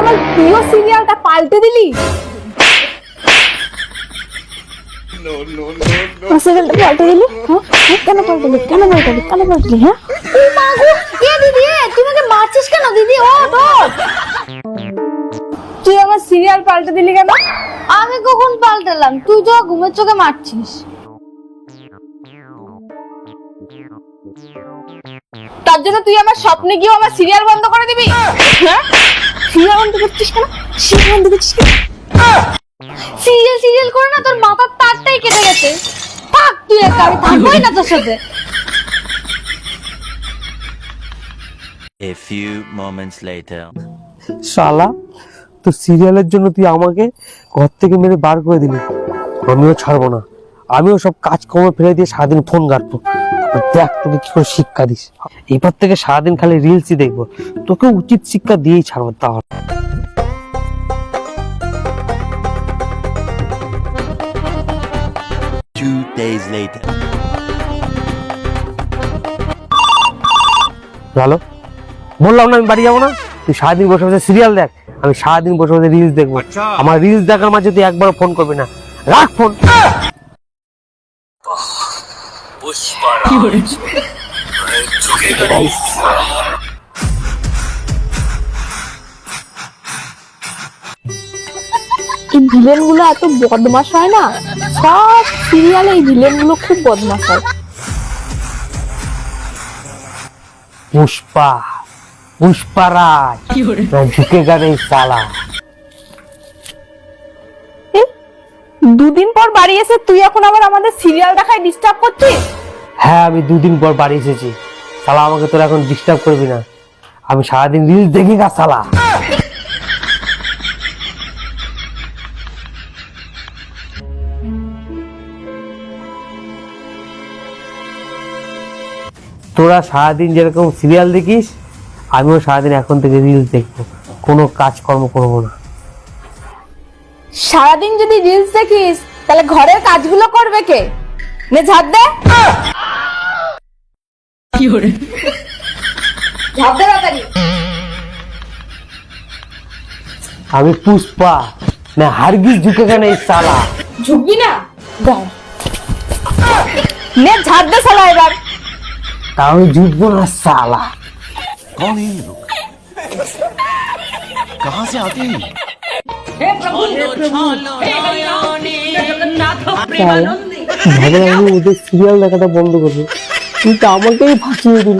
আমার প্রিয় সিরিয়ালটা পাল্টে দিলি? সিরিয়ালটা পাল্টে দিলি? হ্যাঁ? হ্যাঁ, কেন পাল্টালি কেন পাল্টালি কেন হ্যাঁ? ও মা গো! এ দিদি এ, আমাকে মারছিস কেন দিদি? ও তুই আমার সিরিয়াল পাল্টে দিলি কেন? আমি কখন পাল্টালাম? তুই তো ঘুমের চোখে মারছিস। তার জন্য তুই আমার স্বপ্নে গিয়ে আমার সিরিয়াল বন্ধ করে দিবি? হ্যাঁ? কেন? সিরিয়াল কেন? সিরিয়াল সিরিয়াল করে না তোর মাথার তারটাই কেটে গেছে। থাক তুই একা আমি থাকবোই না তোর সাথে। A few moments later. শালা তো সিরিয়ালের জন্য তুই আমাকে ঘর থেকে মেরে বার করে দিলি। আমিও ছাড়বো না। আমিও সব কাজকর্ম ফেলে দিয়ে সারাদিন ফোন ঘাটবো। তারপর দেখ তোকে কি করে শিক্ষা দিস। এবার থেকে সারাদিন খালি রিলসই দেখব। তোকে উচিত শিক্ষা দিয়েই ছাড়বো তাহলে। Days later. ভালো? বললাম না আমি বাড়ি যাব না। তুই সারাদিন বসে বসে সিরিয়াল দেখ। আমি সারাদিন বসে বসে রিলস দেখব। আমার রিলস দেখার মাঝে তুই একবার ফোন করবি না। রাখ ফোন এই ভিলেনগুলো এত বদমাশ হয় না? সব সিরিয়ালে এই ভিলেনগুলো খুব বদমাশ হয়। পুষ্পা পুষ্পা রাজ না ঝুঁকেগা সালা দুদিন পর বাড়ি এসে তুই এখন আবার আমাদের সিরিয়াল দেখায় ডিস্টার্ব করছিস? হ্যাঁ আমি দুদিন পর বাড়ি এসেছি। সালা আমাকে তোরা এখন ডিস্টার্ব করবি না। আমি সারাদিন রিলস দেখি গা সালা তোরা সারাদিন যেরকম সিরিয়াল দেখিস আমিও সারাদিন এখন থেকে রিলস দেখব। কোনো কাজকর্ম করব না। সারাদিন যদি রিলস দেখিস তাহলে ঘরের কাজগুলো করবে কে? নে ঝাড় দে ঝাড় দে তাড়াতাড়ি আমি পুষ্পা না হারগিস ঝুঁকেগা নেই সালা ঝুঁকবি না। নে ঝাড় দে শালা এবার। আমি ঝুঁকবো না সালা कौन है ये लोग कहाँ से आते हैं ये? ভাবলাম আমি ওদের সিরিয়াল দেখাটা বন্ধ করবো কিন্তু আমাকেই ফাঁসিয়ে দিল